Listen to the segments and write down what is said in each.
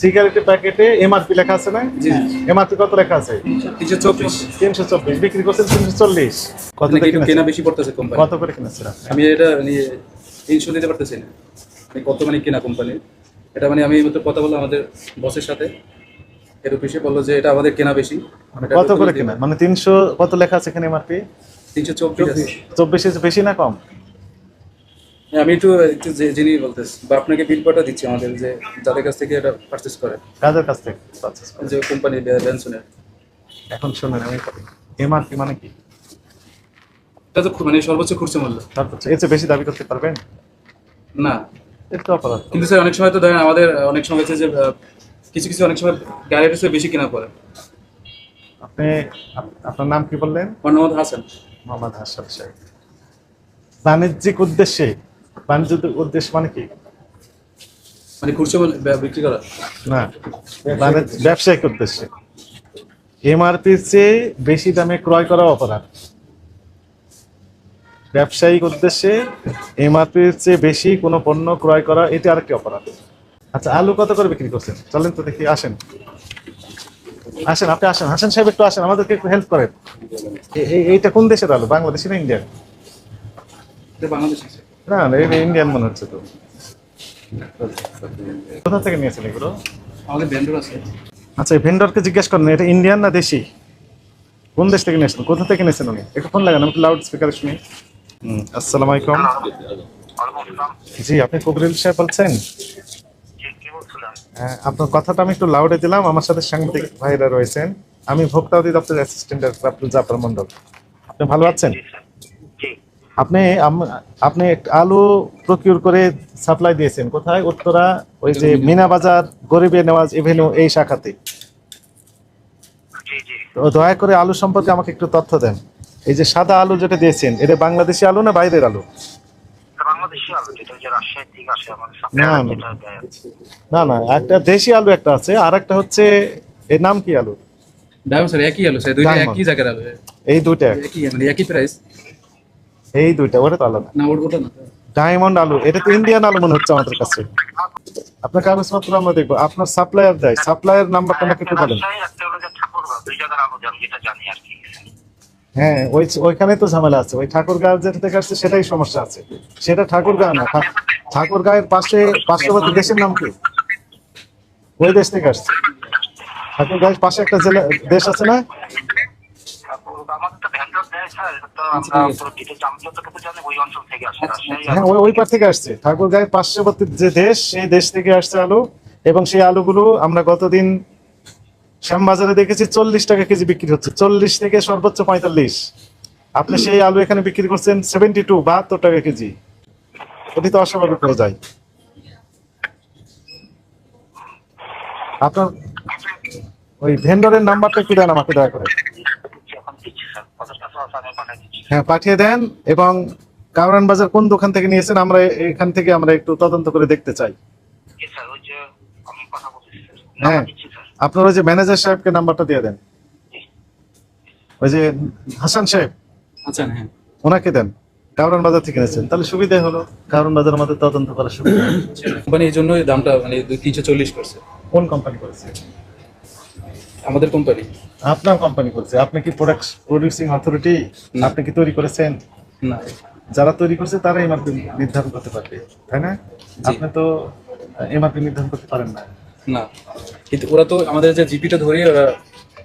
সিগারেটের প্যাকেটে এমআরপি লেখা আছে না? জি এমআরপি কত লেখা আছে? তিনশো চব্বিশ। বিক্রি করছেন তিনশো চল্লিশ। কত মানে? কেনা বেশি পড়তেছে কোম্পানি কত করে কিনেছেন? আমি এটা মানে তিনশো দিতে পারতেছি না। মানে কত মানে কেনা কোম্পানি এটা মানে আমি এই মাত্র কথা বললাম আমাদের বসের সাথে। এর অফিসে বলল যে এটা আমাদের কেনা বেশি। কত করে কেনা? মানে তিনশো কত লেখা আছে এখানে এমআরপি তিনশো চব্বিশ চব্বিশ। বেশি না কম? আমি একটু একটু যে- জেনে বলতেছি বা আপনাকে বিল পাঠা দিচ্ছি আমাদের যে যাদের কাছ থেকে এটা পারচেস করে। কাজের কাছ থেকে purchase করেন। যে কোম্পানি ব্যানসনের এখন শুনুন আমি এমআরপি মানে কি? এটা তো মানে সর্বোচ্চ খুচরো মূল্য। তারপর এর চেয়ে বেশি দাবি করতে পারবেন? না। এটা অপরাধ। কিন্তু স্যার অনেক সময় তো ধরেন আমাদের অনেক সময় হচ্ছে যে কিছু কিছু অনেক সময় চেয়ে বেশি কেনা পড়ে। আপনি আপনার নাম কি বললেন? মোহাম্মদ হাসান। মোহাম্মদ হাসান সাহেব। বাণিজ্যিক উদ্দেশ্যে বাণিজ্যিক উদ্দেশ্য মানে কি? মানে খুচরো বিক্রি করা? না বাণিজ্য ব্যবসায়িক উদ্দেশ্যে। এমআরপির চেয়ে বেশি দামে ক্রয় করা অপরাধ। ব্যবসায়িক উদ্দেশ্যে এমআরপির চেয়ে বেশি কোনো পণ্য ক্রয় করা এটি আরেকটি অপরাধ। আচ্ছা আলু কত করে বিক্রি করছেন? চলেন তো দেখি আসেন। আসেন আপনি আসেন। হাসান সাহেব একটু আসেন আমাদেরকে একটু হেল্প করেন। এইটা কোন দেশের আলু? বাংলাদেশি না ইন্ডিয়ান বাংলাদেশ। না ইন্ডিয়ান মনে হচ্ছে তো। কোথা থেকে নিয়েছেন এগুলো? আমাদের ভেন্ডর আছে। আচ্ছা এই ভেন্ডরকে জিজ্ঞেস করেন এটা ইন্ডিয়ান না দেশি? কোন দেশ থেকে নিয়েছেন? কোথা থেকে নিয়েছেন উনি? একটু ফোন লাগান আমি লাউড স্পিকারে শুনি। হুম, আসসালামু আলাইকুম। জি আপনি কবিরুল সাহেব বলছেন? হ্যাঁ, আপনার কথাটা আমি একটু লাউডে দিলাম। আমার সাথে সাংবাদিক ভাইরা রয়েছেন। আমি ভোক্তা অধিদপ্তরের অ্যাসিস্ট্যান্ট আব্দুল জাফর মন্ডল আপনি ভালো আছেন? আপনি আপনি আলু প্রকিউর করে সাপ্লাই দিয়েছেন। কোথায়? উত্তরা ওই যে মিনা বাজার গরিবে নেওয়াজ এভিনিউ এই শাখাতে। দয়া করে আলু সম্পর্কে আমাকে একটু তথ্য দেন। এই যে সাদা আলু যেটা দিয়েছেন এটা বাংলাদেশি আলু না বাইরের আলু? বাংলাদেশি আলু যেটা যে রাজশাহী থেকে আসে আমার না, না। না না একটা দেশি আলু একটা আছে আর একটা হচ্ছে এর নাম কি আলু? একই আলো স্যার দুইটা একই জায়গার আলো এই দুইটা মানে একই প্রাইস এই দুইটা ওটা তো আলাদা। না ওটা না। ডায়মন্ড আলু এটা তো ইন্ডিয়ান আলু মনে হচ্ছে আমাদের কাছে। আপনার কাগজপত্র আমরা দেখব আপনার সাপ্লায়ার দেয় সাপ্লায়ার নাম্বারটা আমাকে একটু বলেন। হ্যাঁ ওই ওইখানে তো ঝামেলা আছে ওই ঠাকুর ঠাকুরগাঁও যেটা থেকে আসছে সেটাই সমস্যা আছে। সেটা ঠাকুর ঠাকুরগাঁও না ঠাকুর ঠাকুরগাঁয়ের পাশে পার্শ্ববর্তী দেশের নাম কি? ওই দেশ থেকে আসছে। ঠাকুরগাঁয়ের পাশে একটা জেলা দেশ আছে না ঠাকুরগাঁও আমাদের তো ভেন্ডর দেয় স্যার এটা তো আচ্ছা, আমরা ঠিক আছে। পুরো ডিটেলস আমি যতটুকু জানি ওই অঞ্চল থেকে আসে রাজশাহী হ্যাঁ ওই ওই পার থেকে আসছে। ঠাকুরগাঁয়ের পার্শ্ববর্তী যে দেশ সেই দেশ থেকে আসছে আলু। এবং সেই আলুগুলো আমরা গতদিন শ্যামবাজারে দেখেছি চল্লিশ টাকা কেজি বিক্রি হচ্ছে। চল্লিশ থেকে সর্বোচ্চ পঁয়তাল্লিশ। আপনি সেই আলু এখানে বিক্রি করছেন সেভেন্টি টু বাহাত্তর টাকা কেজি। ওটি তো অস্বাভাবিক হয়ে যায়। আপনার ওই ভেন্ডরের নাম্বারটা একটু দেন আমাকে দয়া করে দিচ্ছি, এখন দিচ্ছি স্যার পঞ্চাশ টাকা আছে, আমি পাঠিয়ে দিচ্ছি হ্যাঁ পাঠিয়ে দেন এবং কামরান বাজার কোন দোকান থেকে নিয়েছেন আমরা এখান থেকে আমরা একটু তদন্ত করে দেখতে চাই। হ্যাঁ। আপনার ওই যে ম্যানেজার সাহেবকে নাম্বারটা দিয়ে দেন। ওই যে হাসান সাহেব। আচ্ছা হ্যাঁ। ওনাকে দেন। কামরান বাজার থেকে নিয়েছেন। তাহলে সুবিধা হলো কারণ বাজার আমাদের তদন্ত করার সুবিধা। কোম্পানি এই জন্যই দামটা মানে দুই তিনশো চল্লিশ করছে। কোন কোম্পানি করেছে? আমাদের কোম্পানি আপনার কোম্পানি করেছে আপনি কি প্রোডাক্ট প্রডিউসিং অথরিটি আপনি কি তৈরি করেছেন? না। যারা তৈরি করছে তারা এমআরপি নির্ধারণ করতে পারবে তাই না? আপনি তো এমআরপি নির্ধারণ করতে পারেন না। না। কিন্তু ওরা তো আমাদের যে জিপিটা ধরিয়ে ওরা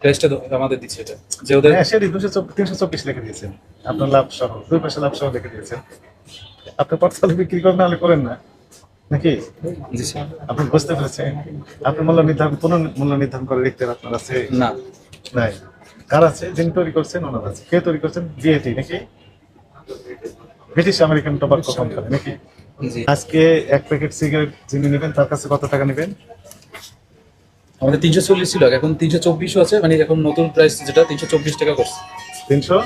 প্রাইসটা আমাদের দিচ্ছে এটা। যে ওদের হ্যাঁ সেটি দুশো তিনশো চব্বিশ লিখে দিয়েছেন। আপনার লাভ সহ দুই পয়সা লাভ সহ লিখে দিয়েছেন। আপনি পটসাল বিক্রি করেন নাহলে করেন না। নাকি? জি স্যার। আপনি বুঝতে পেরেছেন? আপনি মূল্য নির্ধারণ কোন মূল্য নির্ধারণ করে লিখতে আপনার আছে? না। নাই। কার আছে? যিনি তৈরি করছেন ওনার আছে। কে তৈরি করছেন? বিএটি নাকি? ব্রিটিশ আমেরিকান টোবাকো কোম্পানি নাকি? জি। আজকে এক প্যাকেট সিগারেট যিনি নেবেন তার কাছে কত টাকা নেবেন? আমাদের তিনশো চল্লিশ ছিল এখন তিনশো চব্বিশও আছে মানে এখন নতুন প্রাইস যেটা তিনশো চব্বিশ টাকা করছে। তিনশো?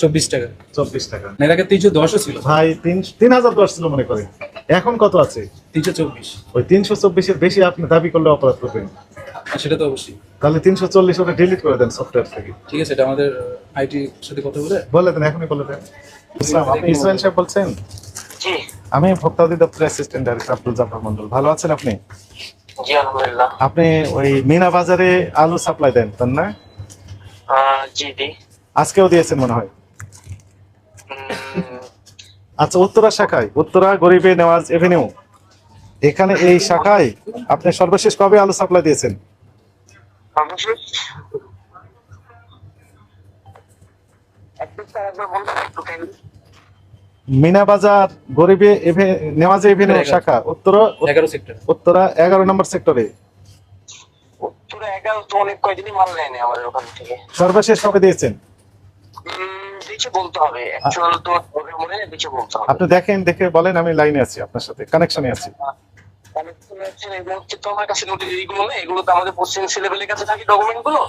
চব্বিশ টাকা। চব্বিশ টাকা। এর আগে তিনশো দশও ছিল। ভাই তিন তিন হাজার দশ ছিল মনে করেন। এখন কত আছে? তিনশো চব্বিশ। ওই তিনশো চব্বিশের বেশি আপনি দাবি করলে অপরাধ করবেন। সেটা তো অবশ্যই। তাহলে তিনশো চল্লিশ ওটা ডিলিট করে দেন সফটওয়্যার থেকে। ঠিক আছে এটা আমাদের আইটি সাথে কথা বলে। বলে দেন এখনই বলে দেন। আপনি ইসমাইল সাহেব বলছেন? জি। আমি ভোক্তা অধিদপ্তরের অ্যাসিস্ট্যান্ট ডাইরেক্টর আব্দুল জাফর মন্ডল ভালো আছেন আপনি? জি আলহামদুলিল্লাহ। আপনি ওই মিনা বাজারে আলু সাপ্লাই দেন তাই না? জি দি আজকেও দিয়েছেন মনে হয়। আচ্ছা উত্তরা শাখায় উত্তরা গরিবে নেওয়াজ এভিনিউ এখানে এই শাখায় আপনি সর্বশেষ কবে আলু সাপ্লাই দিয়েছেন? সর্বশেষ একটু স্যার একবার বলবেন একটু kindly? মিনা বাজার গরিবে এভে- নেওয়াজ এভিনিউ শাখা উত্তরা সেক্টর উত্তরা এগারো নম্বর সেক্টরে সর্বশেষ কবে দিয়েছেন? উম, বলতে হবে। অ্যাকচুয়াল তো ওদের মনে নেই বলতে হবে। আপনি দেখেন দেখে বলেন আমি লাইনে আছি আপনার সাথে কানেকশনে আছি। তো আমার কাছে এইগুলো এগুলো তো আমাদের পশ্চিম লেভেলের কাছে থাকে ডকুমেন্টগুলো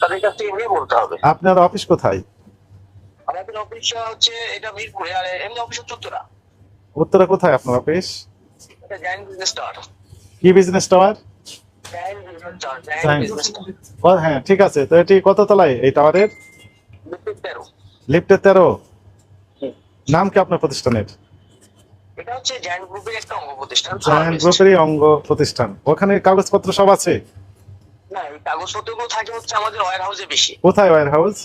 তাদের কাছ থেকে নিয়ে বলতে হবে। আপনার অফিস কোথায়? আমাদের অফিস হচ্ছে এটা মিরপুরে আর এমনি অফিস হচ্ছে উত্তরা। উত্তরা কোথায় আপনার অফিস এটা বিজনেস কি বিজনেস টাওয়ার হ্যাঁ ঠিক আছে তো এটি কত তলায় এই টাওয়ারের তেরো। লিফটের তেরো। নাম কি আপনার প্রতিষ্ঠানের? এটা হচ্ছে জায়ান্ট গ্রুপের একটা অঙ্গ প্রতিষ্ঠান। জায়ান্ট গ্রুপেরই অঙ্গ প্রতিষ্ঠান। ওখানে কাগজপত্র সব আছে? না এই কাগজপত্রগুলো থাকে হচ্ছে আমাদের ওয়ার হাউসে বেশি। কোথায় ওয়ার হাউস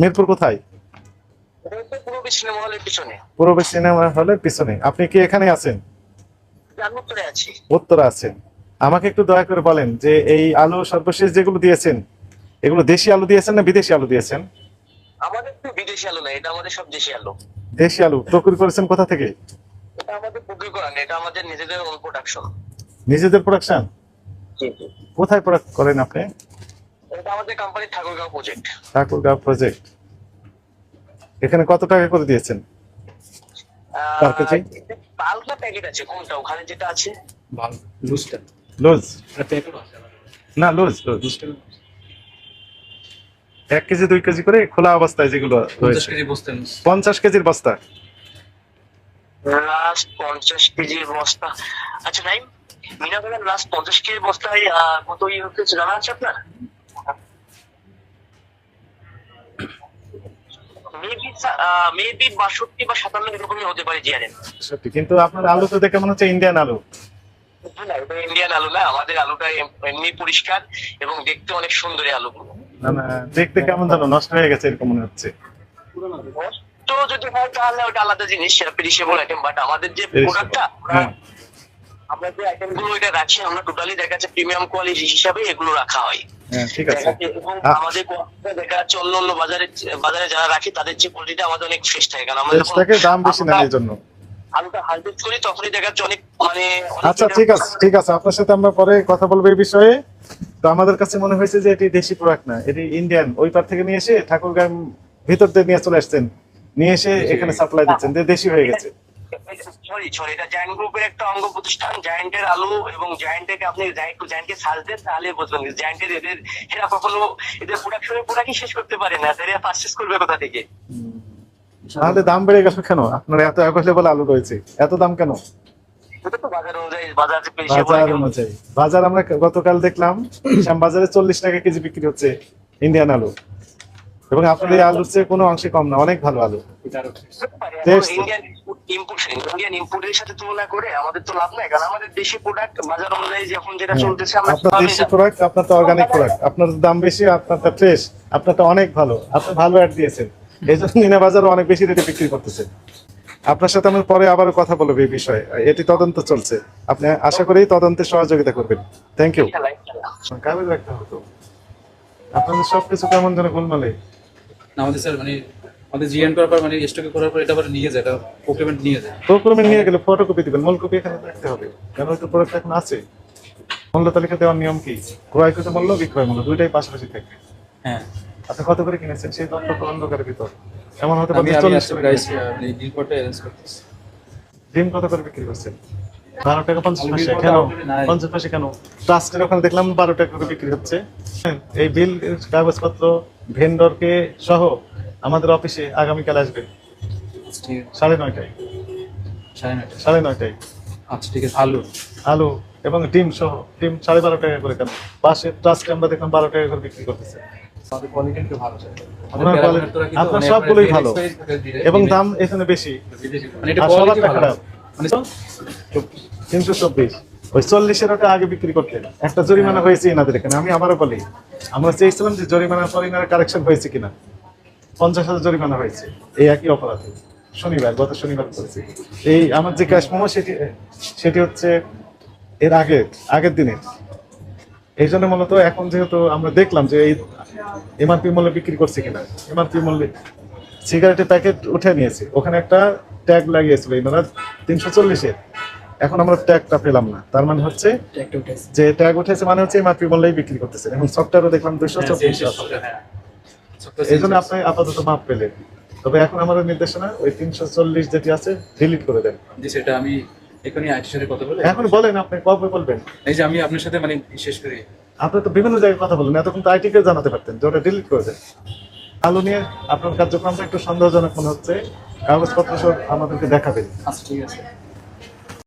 মিরপুর কোথায়? এটা সিনেমা হলের পিছনে। পূর্ব সিনেমা হলের পিছনে। আপনি কি এখানে আছেন? উত্তরে আছি। উত্তরা আছেন। আমাকে একটু দয়া করে বলেন যে এই আলু সর্বশেষ যেগুলো দিয়েছেন এগুলো দেশি আলু দিয়েছেন না বিদেশি আলু দিয়েছেন? আমাদের তো বিদেশি আলু না এটা আমাদের সব দেশি আলু। দেশি আলু প্রকুর করেছেন কোথা থেকে? এটা আমাদের করা না এটা আমাদের নিজেদের ওন প্রোডাকশন নিজেদের প্রোডাকশন কোথায় প্রোডাক্ট করেন আপনি? এটা আমাদের কোম্পানির ঠাকুরগাঁও প্রজেক্ট ঠাকুরগাঁও প্রজেক্ট এখানে কত টাকা করে দিয়েছেন? প্যাকেট আছে কোনটা? ওখানে যেটা আছে? লুজটা। লুজ? প্যাকেট না লুজ লুজ। এক কেজি দুই কেজি করে খোলা অবস্থায় যেগুলো পঞ্চাশ কেজি বসতেন পঞ্চাশ কেজির বস্তা। লাস্ট পঞ্চাশ কেজির বস্তা। আচ্ছা নাই মিনা লাস্ট পঞ্চাশ কেজির বস্তায় আহ, কত ইয়ে হচ্ছে জানা আছে আপনার? মেবি মেবি বাষট্টি বা সাতান্ন এরকমই হতে পারে জিয়ারেন কিন্তু আপনার আলু তো দেখে মনে হচ্ছে ইন্ডিয়ান আলু। না ইন্ডিয়ান আলু না আমাদের আলুটা এমনি পরিষ্কার এবং দেখতে অনেক সুন্দর আলুগুলো। দেখতে কেমন যেন নষ্ট হয়ে গেছে এরকম মনে হচ্ছে। তো যদি হয় তাহলে ওটা আলাদা জিনিস সেটা পেরিশেবল আইটেম বাট আমাদের যে প্রোডাক্টটা হ্যাঁ। আমরা যে আইটেমগুলো এটা রাখি আমরা টোটালি দেখা যাচ্ছে প্রিমিয়াম কোয়ালিটি হিসাবে এগুলো রাখা হয়। হ্যাঁ ঠিক আছে। এবং আমাদের দেখা যাচ্ছে অন্য অন্য বাজারে বাজারে যারা রাখি তাদের যে কোয়ালিটি আমাদের অনেক ফ্রেশ থাকে। কারণ আমরা যখন টেস্টটাকে দাম বেশি নেন এই জন্য। আলুটা হারভেস্ট করি তখনই দেখা যাচ্ছে অনেক মানে আচ্ছা ঠিক আছে ঠিক আছে। আপনার সাথে আমরা পরে কথা বলব এই বিষয়ে। তো আমাদের কাছে মনে হয়েছে যে এটি দেশি প্রোডাক্ট না এটি ইন্ডিয়ান ওই পার থেকে নিয়ে এসে ঠাকুরগাঁ ভিতর দিয়ে নিয়ে চলে আসছেন। নিয়ে এসে এখানে সাপ্লাই দিচ্ছেন যে দেশি হয়ে গেছে। সরি সরি এটা জায়ান্ট গ্রুপের একটা অঙ্গ প্রতিষ্ঠান জায়ান্টের আলু এবং জায়ান্টেকে আপনি একটু জায়ান্টকে সার্চ দেন তাহলে বুঝবেন জায়ান্টের এদের এরা কখনো এদের প্রোডাকশনের প্রোডাক্টই শেষ করতে পারে না এরা পারচেস করবে কোথা থেকে? তাহলে দাম বেড়ে গেল কেন? আপনার এত অ্যাভেলেবল আলু রয়েছে এত দাম কেন? বাজার অনুযায়ী বাজার বাজার বাজার আমরা গতকাল দেখলাম শ্যামবাজারে চল্লিশ টাকা কেজি বিক্রি হচ্ছে ইন্ডিয়ান আলু। এবং আপনার আলুর চেয়ে কোনো অংশে কম না অনেক ভালো আলু। ইন্ডিয়ান ইম্পোর্টের সাথে তুলনা করে আমাদের তো লাভ নাই কারণ আমাদের দেশি প্রোডাক্ট বাজার অনুযায়ী যখন যেটা চলতেছে আমরা আপনার দেশি প্রোডাক্ট আপনার তো অর্গানিক প্রোডাক্ট আপনার দাম বেশি আপনারটা ফ্রেশ আপনারটা অনেক ভালো। আপনি ভালো অ্যাড দিয়েছেন। এই জন্য নিনা বাজারও অনেক বেশি রেটে বিক্রি করতেছে। আপনার সাথে আমি পরে আবার কথা বলব এই বিষয়ে। এটি তদন্ত চলছে। আপনি আশা করি তদন্তে সহযোগিতা করবেন। Thank you. কাগজ রাখতে হতো আপনাদের সবকিছু কেমন যেন গোলমালে। না আমাদের স্যার মানে আমাদের জিএন করার পর মানে স্টকে করার পর এটা আবার নিয়ে যায় এটা প্রোক্রিমেন্ট নিয়ে যায়। প্রোগ্রামে নিয়ে গেলে ফটোকপি দিবেন। মূল কপি এখানে রাখতে হবে। কেন ওই প্রোডাক্ট এখন আছে? মূল্য তালিকা দেওয়ার নিয়ম কি? ক্রয়কৃত মূল্য বিক্রয় মূল্য দুইটাই পাশাপাশি থাকবে হ্যাঁ। আপনি কত করে কিনেছেন? সেই তথ্য অন্ধকারের ভিতর। এমন হতে পারে চল্লিশ প্রাইস মানে রিপোর্টে অ্যারেঞ্জ করতেছি। ডিম কত করে বিক্রি করছেন? বারো টাকা পঞ্চাশ পয়সা কেন। পঞ্চাশ পয়সা কেন? ট্রাস্টের ওখানে দেখলাম বারো টাকা করে বিক্রি হচ্ছে। এই বিল কাগজপত্র ভেন্ডরকে সহ আমাদের অফিসে আগামীকাল আসবে। সাড়ে নয়টায়। সাড়ে নয়টা সাড়ে নয়টায়। আচ্ছা ঠিক আছে। আলু। আলু এবং ডিম সহ ডিম সাড়ে বারো টাকা করে কেন? পাশে ট্রাস্টে আমরা দেখলাম বারো টাকা করে বিক্রি করতেছে। আপনার সবগুলোই ভালো। এবং দাম এখানে বেশি। মানে খারাপ। তিনশো চব্বিশ। ওই চল্লিশের ওটা আগে বিক্রি করতেন। একটা জরিমানা হয়েছে এনাদের এখানে আমি আবারও বলি আমরা চেয়েছিলাম যে জরিমানার পর এনারা কারেকশন হয়েছে কিনা। পঞ্চাশ হাজার জরিমানা হয়েছে এই একই অপরাধে। শনিবার গত শনিবার করেছি। এই আমার যে ক্যাশ মোমো সেটি সেটি হচ্ছে এর আগে আগের দিনে এই জন্য মূলত এখন যেহেতু আমরা দেখলাম যে এই এমআরপি মূল্যে বিক্রি করছে কিনা এমআরপি মূল্যে সিগারেটের প্যাকেট উঠে নিয়েছে। ওখানে একটা ট্যাগ লাগিয়েছিল এনারা তিনশো চল্লিশের এখন আমরা ট্যাগটা পেলাম না। তার মানে হচ্ছে যে ট্যাগ উঠেছে মানে হচ্ছে এমআরপি মূল্যেই বিক্রি করতেছে। এবং সফটওয়্যারও দেখলাম দুশো চব্বিশ। এই জন্য আপনি আপাতত মাপ পেলেন। তবে এখন আমাদের নির্দেশনা ওই তিনশো চল্লিশ যেটি আছে ডিলিট করে দেন। সেটা আমি এখনই আইটির সাথে কথা বলে? এখন বলেন আপনি কবে বলবেন? এই যে আমি আপনার সাথে মানে শেষ করি। আপনি তো বিভিন্ন জায়গায় কথা বলেন এতক্ষণ তো আইটি কে জানাতে পারতেন যে ওটা ডিলিট করে দেন। আলু নিয়ে আপনার কার্যক্রমটা একটু সন্দেহজনক মনে হচ্ছে কাগজপত্র সব আমাদেরকে দেখাবেন। আচ্ছা ঠিক আছে।